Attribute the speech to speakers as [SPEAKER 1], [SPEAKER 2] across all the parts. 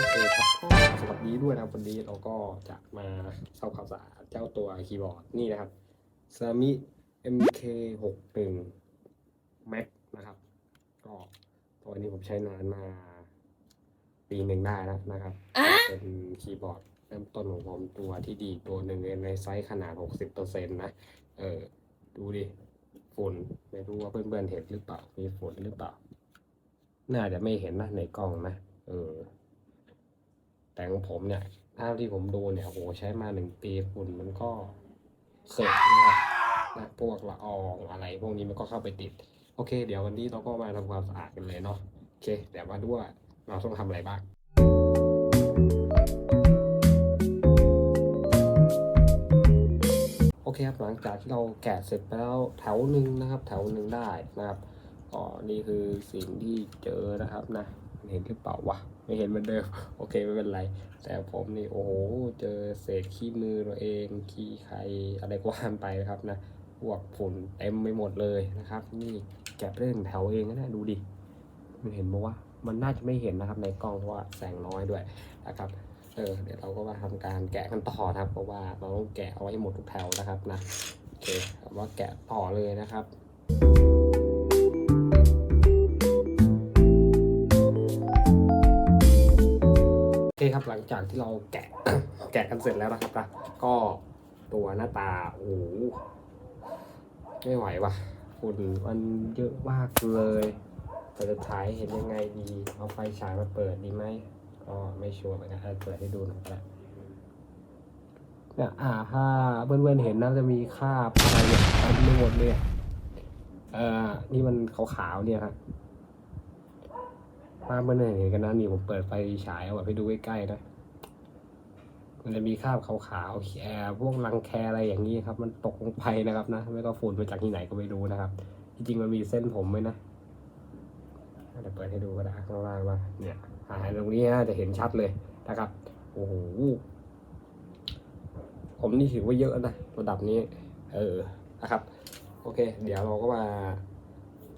[SPEAKER 1] โอเคครับก็สวัสดีด้วยนะครับวันนี้เราก็จะมาทำความสะอาดเจ้าตัวคีย์บอร์ดนี่นะครับ Sami MK61 Max นะครับ ก็ตัวนี้ผมใช้นานมาปีหนึ่งได้แล้วนะครับ เป็นคีย์บอร์ดเริ่มต้นของผมตัวที่ดีตัวหนึ่งในไซส์ขนาด 60%นะ เออ ดูดิฝุ่นไม่รู้ว่าเพื่อนๆเห็นหรือเปล่า มีฝุ่นหรือเปล่า น่าจะไม่เห็นนะในกล้องนะ เออ แต่ของผมเนี่ยภาพที่ผมดูเนี่ยโหใช้มาหนึ่งปีฝุ่นมันก็เสร็จนะครับนะพวกละอองอะไร พวกนี้มันก็เข้าไปติด โอเค เดี๋ยววันนี้เราก็มาทำความสะอาดกันเลยเนาะโอเคเดี๋ยวมาดูว่าเราต้องทำอะไรบ้างโอเคครับหลังจากที่เราแกะเสร็จไปแล้วแถวหนึ่งนะครับ แถวหนึ่งได้นะครับก็นี่คือสิ่งที่เจอนะครับนะ เห็นหรือเปล่าวะไม่เห็นเหมือนเดิมโอเคไม่เป็นไร แต่ผมนี่โอ้โหเจอเศษขี้มือตัวเองขี้ใครอะไรก็ว่านไปนะครับนะพวกฝุ่นเต็มไปหมดเลยนะครับ นี่แกะเรื่องแถวเองนะดูดิมันเห็นไหมว่ามันน่าจะไม่เห็นนะครับในกล้องเพราะว่าแสงน้อยด้วยนะครับเออเดี๋ยวเราก็มาทำการแกะกันต่อนะครับเพราะว่าเราต้องแกะเอาไว้หมดทุกแถวนะครับนะโอเคว่าแกะต่อเลยนะครับ โอเคครับหลังจากที่เราแกะแกะกันเสร็จแล้วนะครับนะก็ตัวหน้าตาโอ้โหไม่ไหวว่ะฝุ่นมันเยอะมากเลยเราจะฉายเห็นยังไงดี เอาไฟฉายมาเปิดดีไหมก็ไม่ชัวร์เหมือนกันเปิดให้ดูหน่อยก็ได้เนี่ยอ่าถ้าเพื่อนๆเห็นน่าจะมีคราบอะไรเนี่ยเต็มไปหมดเลยเอ่อนี่มันขาวๆเนี่ยครับ ถ้าพื่อนเห็นกันนะนี่ผมเปิดไฟฉายเอาแบบให้ดูใกล้ๆนะ มันจะมีคราบขาวๆแคร์พวกรังแคอะไรอย่างนี้ครับ มันตกลงไปนะครับนะ ไม่ก็ฝุ่นมาจากที่ไหนก็ไม่รู้นะครับ จริงๆมันมีเส้นผมไหมนะเดี๋ยวเปิดให้ดูก็ได้ข้างล่างว่าเนี่ยหายตรงนี้นะจะเห็นชัดเลยนะครับ โอ้โห ผมนี่ถือว่าเยอะนะ ระดับนี้ เออ นะครับ โอเค เดี๋ยวเราก็มา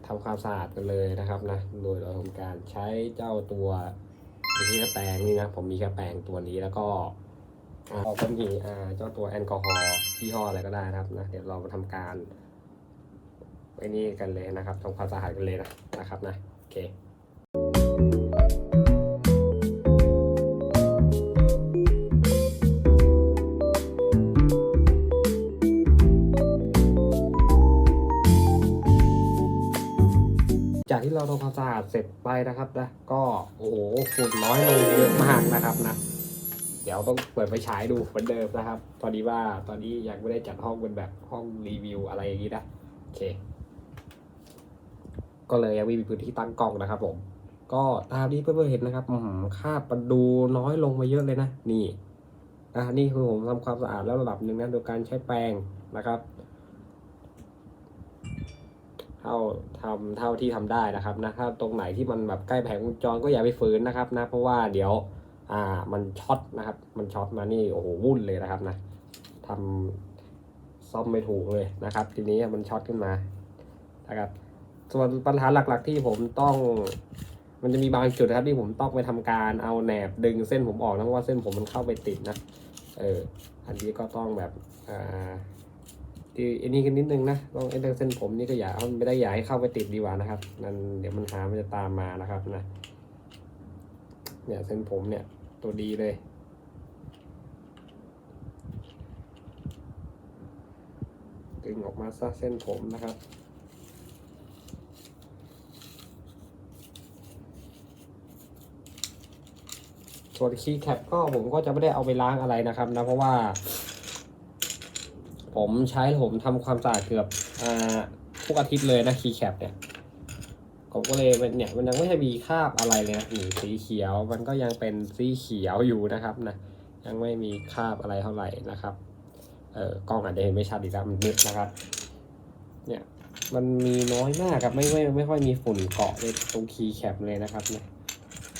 [SPEAKER 1] ทำความสะอาดกันเลยนะครับนะ โดยเราทำการใช้เจ้าตัวที่กระแปรงนี่นะ ผมมีกระแปรงตัวนี้แล้วก็อ่าเราก็มีเจ้าตัวแอลกอฮอล์ที่ห่ออะไรก็ได้นะครับนะ เดี๋ยวเรามาทำการไอ้นี่กันเลยนะครับทำความสะอาดกันเลยนะนะครับนะ โอเค ดเสร็จไปนะครับนะก็โอ้โหฝุ่นน้อยลงเยอะมากนะครับนะเดี๋ยวต้องเปิดไปฉายดูเหมือนเดิมนะครับ ตอนนี้ว่าตอนนี้ยังไม่ได้จัดห้องเป็นแบบห้องรีวิวอะไรอย่างนี้นะโอเค ก็เลยยังไม่มีพื้นที่ตั้งกล้องนะครับ ผม ก็ตามที่เพื่อนๆเห็นนะครับอืค่าประดูน้อยลงมาเยอะเลยนะนี่อะนี่คือผมทำความสะอาดแล้วระดับหนึ่งนะโดยการใช้แปรงนะครับ เท่าทำเท่าที่ทำได้นะครับนะถ้าตรงไหนที่มันแบบใกล้แผงวงจรก็อย่าไปฝืนนะครับนะเพราะว่าเดี๋ยวอ่ามันช็อตนะครับ มันช็อตมานี่โอ้โหวุ่นเลยนะครับนะทำซ่อมไม่ถูกเลยนะครับ ทีนี้มันช็อตขึ้นมานะครับ ส่วนปัญหาหลักๆที่ผมต้อง มันจะมีบางจุดนะครับที่ผมต้องไปทำการเอาแหนบดึงเส้นผมออกนะเพราะว่าเส้นผมมันเข้าไปติดนะเอออันนี้ก็ต้องแบบอ่า ที่อันนี้กันนิดนึงนะต้องไอ้เรื่องเส้นผมนี่ก็อย่าเอาไม่ได้อย่าให้เข้าไปติดดีกว่านะครับนั่นเดี๋ยวมันหามันจะตามมานะครับนะเนี่ยเส้นผมเนี่ยตัวดีเลย ดึงออกมาซะเส้นผมนะครับส่วนคีย์แคปก็ผมก็จะไม่ได้เอาไปล้างอะไรนะครับนะเพราะว่า ผมใช้ผมทำความสะอาดเกือบอ่าทุกอาทิตย์เลยนะคีแคปเนี่ยผมก็เลยมันเนี่ยมันยังไม่ได้มีคราบอะไรเลยนะนี่สีเขียวมันก็ยังเป็นสีเขียวอยู่นะครับนะยังไม่มีคราบอะไรเท่าไหร่นะครับเออกล้องอาจจะเห็นไม่ชัดอีกแล้วมันมืดนะครับ เนี่ยมันมีน้อยมากครับไม่ไม่ไม่ค่อยมีฝุ่นเกาะในตรงคีย์แคปเลยนะครับเนี่ย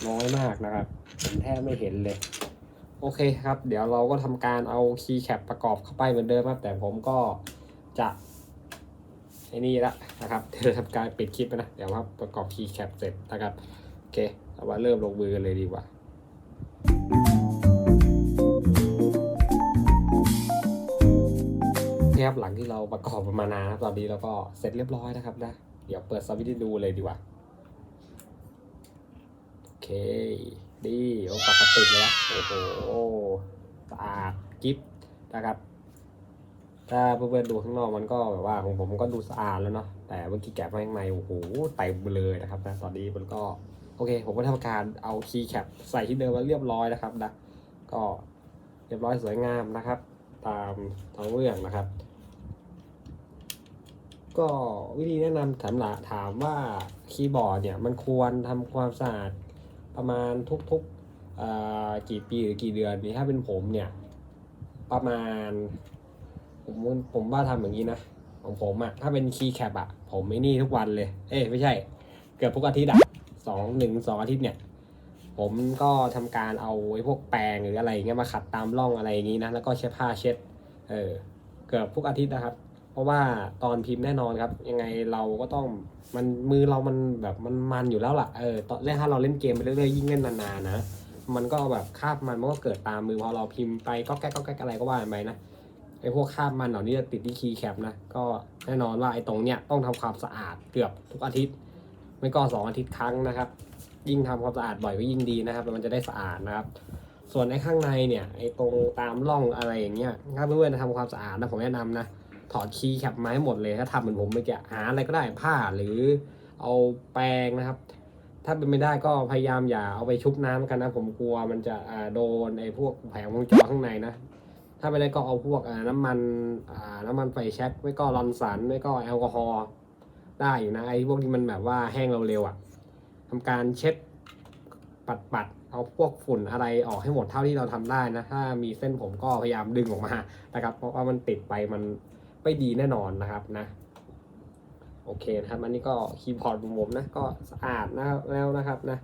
[SPEAKER 1] น้อยมากนะครับผมแทบไม่เห็นเลย โอเคครับ เดี๋ยวเราก็ทำการเอาคีย์แคปประกอบเข้าไปเหมือนเดิมครับ แต่ผมก็จะไอ้นี่ละนะครับเดี๋ยวทำการปิดคลิปไปนะ เดี๋ยวว่าประกอบคีย์แคปเสร็จนะครับ โอเคเอาว่าเริ่มลงมือกันเลยดีกว่าครับหลังที่เราประกอบมานานนะครับตอนนี้เราก็เสร็จเรียบร้อยนะครับนะ เดี๋ยวเปิดสวิตช์ดูเลยดีกว่า โอเค ดีโอ้ปกติเลยนะโอ้โหสะอาดกิ๊บนะครับ ถ้าเพื่อนๆดูข้างนอกมันก็แบบว่าของผมก็ดูสะอาดแล้วเนาะแต่เมื่อกี้แกะมาข้างในโอ้โหเต็มเลยนะครับนะตอนนี้มันก็โอเค ผมก็ทำการเอาคีย์แคปใส่ที่เดิมมาเรียบร้อยนะครับนะก็เรียบร้อยสวยงามนะครับ ตามท้องเรื่องนะครับ ก็วิธีแนะนำถามละถามว่าคีย์บอร์ดเนี่ยมันควรทำความสะอาด ประมาณทุกๆกี่ปีหรือกี่เดือนนี่ถ้าเป็นผมเนี่ยประมาณ ผมผมว่าทำอย่างนี้นะของผมอะถ้าเป็นคีย์แคปอะผมไม่นี่ทุกวันเลย เอ้ไม่ใช่ เกือบทุกอาทิตย์อะสองหนึ่งสองอาทิตย์เนี่ย ผมก็ทำการเอาไอ้พวกแปรงหรืออะไรอย่างเงี้ยมาขัดตามร่องอะไรอย่างงี้นะแล้วก็ใช้ผ้าเช็ด เออ เกือบทุกอาทิตย์นะครับ เพราะว่าตอนพิมพ์แน่นอนครับ ยังไงเราก็ต้องมันมือเรามันแบบมันมันอยู่แล้วล่ะเออตอนแรกถ้าเราเล่นเกมไปเรื่อยๆยิ่งเล่นนานๆนะมันก็แบบคาบมันมันก็เกิดตามมือพอเราพิมพ์ไปก็แก๊กก็แก๊กอะไรก็ว่าไปนะไอ้พวกคาบมันเหล่านี้จะติดที่คีย์แคปนะก็แน่นอนว่าไอ้ตรงเนี้ยต้องทำความสะอาดเกือบทุกอาทิตย์ ไม่ก็สองอาทิตย์ครั้งนะครับ ยิ่งทำความสะอาดบ่อยก็ยิ่งดีนะครับแล้วมันจะได้สะอาดนะครับ ส่วนในข้างในเนี่ยไอ้ตรงตามร่องอะไรอย่างเงี้ยถ้าเพื่อนๆทำความสะอาดนะผมแนะนำนะ ถอดคีย์แคปมาให้หมดเลยถ้าทำเหมือนผมเมื่อกี้หาอะไรก็ได้ผ้าหรือเอาแปรงนะครับ ถ้าเป็นไม่ได้ก็พยายามอย่าเอาไปชุบน้ำกันนะ ผมกลัวมันจะโดนไอ้พวกแผงวงจรข้างในนะ ถ้าไม่ได้ก็เอาพวกน้ำมันน้ำมันไฟแช็กไม่ก็ลอนสันไม่ก็แอลกอฮอล์ได้อยู่นะไอ้พวกที่มันแบบว่าแห้งเร็วๆอะทำการเช็ดปัดปัดเอาพวกฝุ่นอะไรออกให้หมดเท่าที่เราทำได้นะ ถ้ามีเส้นผมก็พยายามดึงออกมานะครับ เพราะว่ามันติดไปมัน ไม่ดีแน่นอนนะครับนะโอเคนะครับ อันนี้ก็คีย์บอร์ดผมนะก็สะอาดนะแล้วนะครับนะ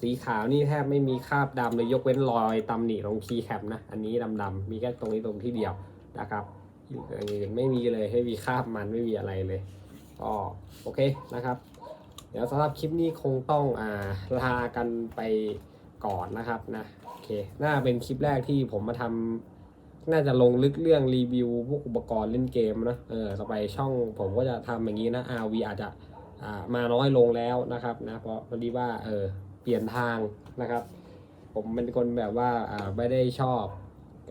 [SPEAKER 1] สีขาวนี่แทบไม่มีคราบดำเลยยกเว้นรอยตำหนิตรงคีย์แคปนะอันนี้ดำๆมีแค่ตรงนี้ตรงที่เดียวนะครับอันนี้ไม่มีเลยไม่มีคราบมันไม่มีอะไรเลยก็โอเคนะครับ เดี๋ยวสำหรับคลิปนี้คงต้องอ่าลากันไปก่อนนะครับนะโอเคน่าเป็นคลิปแรกที่ผมมาทำ น่าจะลงลึกเรื่องรีวิวพวกอุปกรณ์เล่นเกมนะเออต่อไปช่องผมก็จะทำอย่างนี้นะ RV อาจจะอ่ามาน้อยลงแล้วนะครับนะเพราะพอดีว่าเออเปลี่ยนทางนะครับ ผมเป็นคนแบบว่าอ่าไม่ได้ชอบ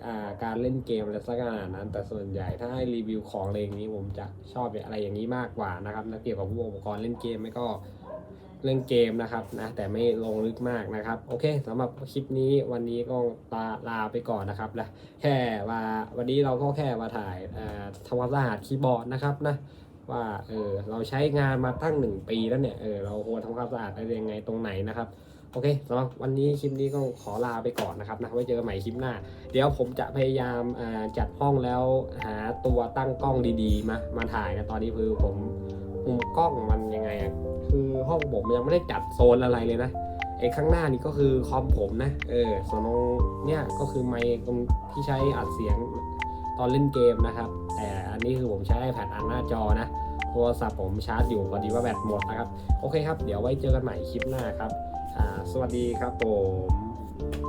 [SPEAKER 1] อ่าการเล่นเกมอะไรสักขนาดนั้น แต่ส่วนใหญ่ถ้าให้รีวิวของอะไรอย่างนี้ผมจะชอบอะไรอย่างนี้มากกว่านะครับนะเกี่ยวกับพวกอุปกรณ์เล่นเกมไม่ก็ เรื่องเกมนะครับนะแต่ไม่ลงลึกมากนะครับ โอเคสำหรับคลิปนี้วันนี้ก็ลาลาไปก่อนนะครับนะแค่ว่าวันนี้เราก็แค่มาถ่ายทำความสะอาดคีย์บอร์ดนะครับนะว่าเออเราใช้งานมาตั้งหนึ่งปีแล้วเนี่ยเออเราควรทำความสะอาดอะไรยังไงตรงไหนนะครับโอเคสำหรับวันนี้คลิปนี้ก็ขอลาไปก่อนนะครับนะไว้เจอกันใหม่คลิปหน้า เดี๋ยวผมจะพยายามจัดห้องแล้วหาตัวตั้งกล้องดีๆ มามาถ่ายนะตอนนี้คือผม มุมกล้องมันยังไงอะคือห้องผมยังไม่ได้จัดโซนอะไรเลยนะไอ้ข้างหน้านี่ก็คือคอมผมนะ เออส่วนตรงเนี่ยก็คือไมค์ตรงที่ใช้อัดเสียงตอนเล่นเกมนะครับ แต่อันนี้คือผมใช้ iPad อันหน้าจอนะ โทรศัพท์ผมชาร์จอยู่พอดีว่าแบตหมดนะครับ โอเคครับ เดี๋ยวไว้เจอกันใหม่คลิปหน้าครับ สวัสดีครับผม